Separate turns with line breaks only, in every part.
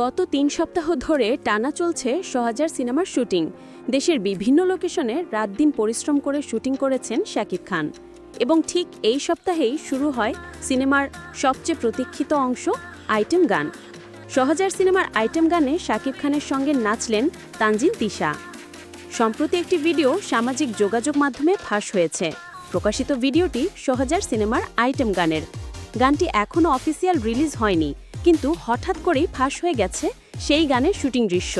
গত তিন সপ্তাহ ধরে টানা চলছে সহাজার সিনেমার শুটিং। দেশের বিভিন্ন লোকেশনে রাত দিন পরিশ্রম করে শুটিং করেছেন শাকিব খান। এবং ঠিক এই সপ্তাহেই শুরু হয় সিনেমার সবচেয়ে প্রতীক্ষিত অংশ, আইটেম গান। সহজার সিনেমার আইটেম গানে শাকিব খানের সঙ্গে নাচলেন তানজিন তিশা। সম্প্রতি একটি ভিডিও সামাজিক যোগাযোগ মাধ্যমে ফাঁস হয়েছে। প্রকাশিত ভিডিওটি সহজার সিনেমার আইটেম গানের। গানটি এখনও অফিসিয়াল রিলিজ হয়নি। কিন্তু হঠাৎ করেই ফাঁস হয়ে গেছে সেই গানের শুটিং দৃশ্য,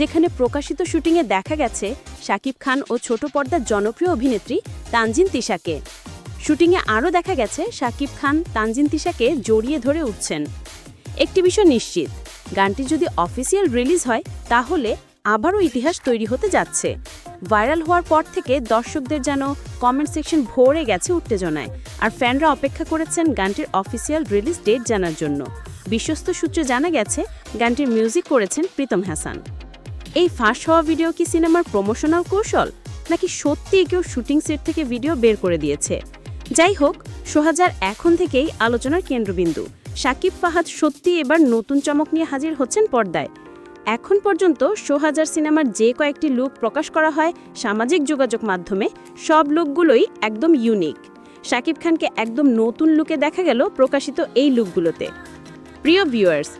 যেখানে প্রকাশিত শুটিংয়ে দেখা গেছে শাকিব খান ও ছোট পর্দার জনপ্রিয় অভিনেত্রী তানজিন তিশাকে। শুটিংয়ে আরও দেখা গেছে শাকিব খান, তানজিন তিশাকে জড়িয়ে ধরে উঠছেন। একটি বিষয় নিশ্চিত, গানটি যদি অফিসিয়াল রিলিজ হয়, তাহলে আবারও ইতিহাস তৈরি হতে যাচ্ছে। ভাইরাল হওয়ার পর থেকে দর্শকদের যেন কমেন্ট সেকশন ভরে গেছে উত্তেজনায়, আর ফ্যানরা অপেক্ষা করেছেন গানটির অফিসিয়াল রিলিজ ডেট জানার জন্য। বিশ্বস্ত সূত্রে জানা গেছে, গানটির মিউজিক করেছেন প্রীতম হাসান। এই ফাঁস হওয়া ভিডিও কি সিনেমার প্রমোশনাল কৌশল? নাকি সত্যি কেউ শুটিং সেট থেকে ভিডিও বের করে দিয়েছে? যাই হোক, সোহাজার এখন থেকেই আলোচনার কেন্দ্রবিন্দু। সাকিব ফাহাদ সত্যি এবার নতুন চমক নিয়ে হাজির হচ্ছেন পর্দায়। এখন পর্যন্ত সোহাজার সিনেমার যে কয়েকটি লুক প্রকাশ করা হয় সামাজিক যোগাযোগ মাধ্যমে, সব লুকগুলোই একদম ইউনিক শাকিব খানকে একদম নতুন লুকে দেখা গেল প্রকাশিত এই লুকগুলোতে প্রিয় ভিউয়ার্স,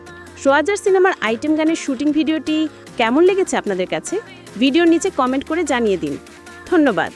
সোয়াজার সিনেমার আইটেম গানের শুটিং ভিডিওটি কেমন লেগেছে আপনাদের কাছে? ভিডিওর নিচে কমেন্ট করে জানিয়ে দিন। ধন্যবাদ।